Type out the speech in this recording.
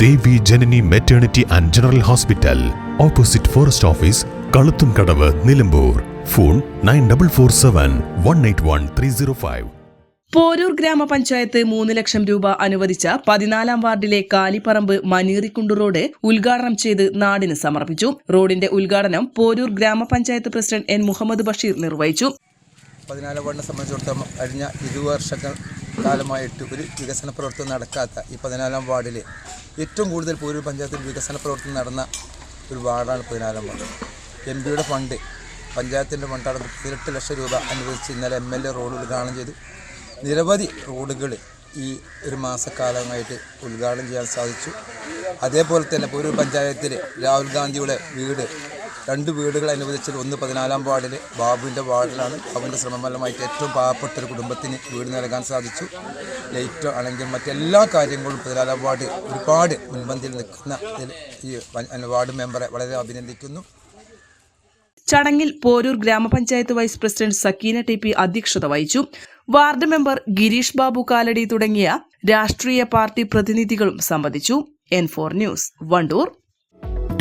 Devi Janani maternity and general hospital opposite forest office Kaluthum Kadavu Nilambur. Phone nine double four seven one eight one three zero five Porur ഗ്രാമപഞ്ചായത്ത് മൂന്ന് ലക്ഷം രൂപ അനുവദിച്ച പതിനാലാം വാർഡിലെ കാലിപ്പറമ്പ് മനീറിക്കുണ്ട് road ഉദ്ഘാടനം ചെയ്ത് നാടിന് സമർപ്പിച്ചു. റോഡിന്റെ ഉദ്ഘാടനം പോരൂർ ഗ്രാമപഞ്ചായത്ത് പ്രസിഡന്റ് എൻ മുഹമ്മദ് ബഷീർ നിർവഹിച്ചു. പതിനാലാം വാർഡിനെ സംബന്ധിച്ചിടത്തോളം കഴിഞ്ഞ ഇരുപത് വർഷങ്ങൾ കാലമായിട്ട് ഒരു വികസന പ്രവർത്തനം നടക്കാത്ത ഈ പതിനാലാം വാർഡിൽ ഏറ്റവും കൂടുതൽ പൂരൂർ പഞ്ചായത്തിൽ വികസന പ്രവർത്തനം നടന്ന ഒരു വാർഡാണ് പതിനാലാം വാർഡ്. എം പിയുടെ ഫണ്ട് പഞ്ചായത്തിന്റെ ഫണ്ടാണ് പതിനെട്ട് ലക്ഷം രൂപ അനുവദിച്ച് ഇന്നലെ എം എൽ എ റോഡ് ഉദ്ഘാടനം ചെയ്തു. നിരവധി റോഡുകൾ ഈ ഒരു മാസക്കാലമായിട്ട് ഉദ്ഘാടനം ചെയ്യാൻ സാധിച്ചു. അതേപോലെ തന്നെ പൂരൂർ പഞ്ചായത്തിൽ രാഹുൽ ഗാന്ധിയുടെ വീട് രണ്ട് വീടുകൾ അനുവദിച്ചത് ഒന്ന് പതിനാലാം വാർഡിൽ ബാബുവിന്റെ വാർഡിലാണ്. ബാബുവിന്റെ ശ്രമഫലമായിട്ട് ഏറ്റവും പാവപ്പെട്ട ഒരു കുടുംബത്തിന് വീട് നൽകാൻ സാധിച്ചു. ലൈറ്റോ ആണെങ്കിൽ മറ്റെല്ലാ കാര്യങ്ങളും പതിനാലാം വാർഡ് ഒരുപാട് മുൻപന്തിയിൽ നിൽക്കുന്ന ഈ വാർഡ് മെമ്പറെ വളരെ അഭിനന്ദിക്കുന്നു. ചടങ്ങിൽ പോരൂർ ഗ്രാമപഞ്ചായത്ത് vice president Sakeena T P അധ്യക്ഷത വഹിച്ചു. വാർഡ് മെമ്പർ ഗിരീഷ് ബാബു കാലടി തുടങ്ങിയ രാഷ്ട്രീയ പാർട്ടി പ്രതിനിധികളും സംബന്ധിച്ചു N for news Wandoor.